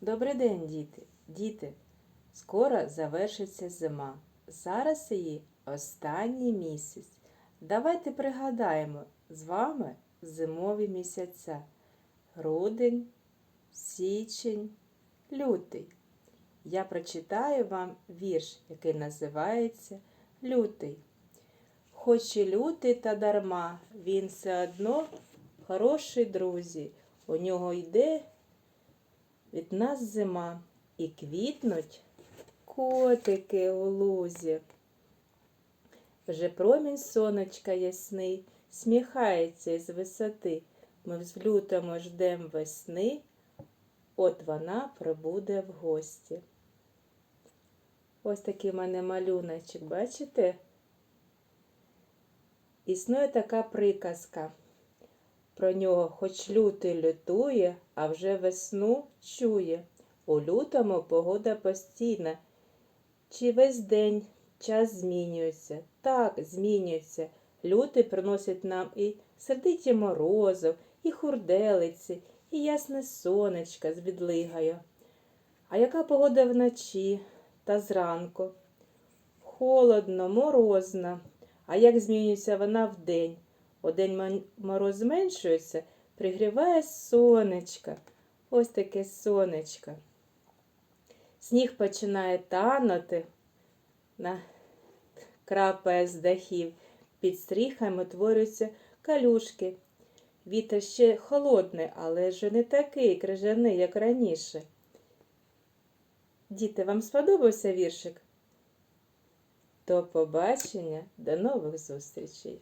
Добрий день, діти. Діти, скоро завершиться зима. Зараз її останній місяць. Давайте пригадаємо з вами зимові місяця. Грудень, січень, лютий. Я прочитаю вам вірш, який називається Лютий. Хоч і лютий та дарма, він все одно хороший друзі. У нього йде від нас зима і квітнуть котики у лузі. Вже промінь сонечка ясний, сміхається із висоти. Ми в лютому ждем весни, от вона прибуде в гості. Ось такий в мене малюночок, бачите? Існує така приказка. Про нього хоч лютий лютує, а вже весну чує. У лютому погода постійна. Чи весь день час змінюється? Так, змінюється. Лютий приносить нам і сердиті морозов, і хурделиці, і ясне сонечко з відлигою. А яка погода вночі та зранку? Холодно, морозно. А як змінюється вона вдень? Удень мон- мороз зменшується, пригріває сонечко. Ось таке сонечко. Сніг починає танути, крапає з дахів. Під стріхами утворюються калюшки. Вітер ще холодний, але вже не такий крижаний, як раніше. Діти, вам сподобався віршик? До побачення, до нових зустрічей!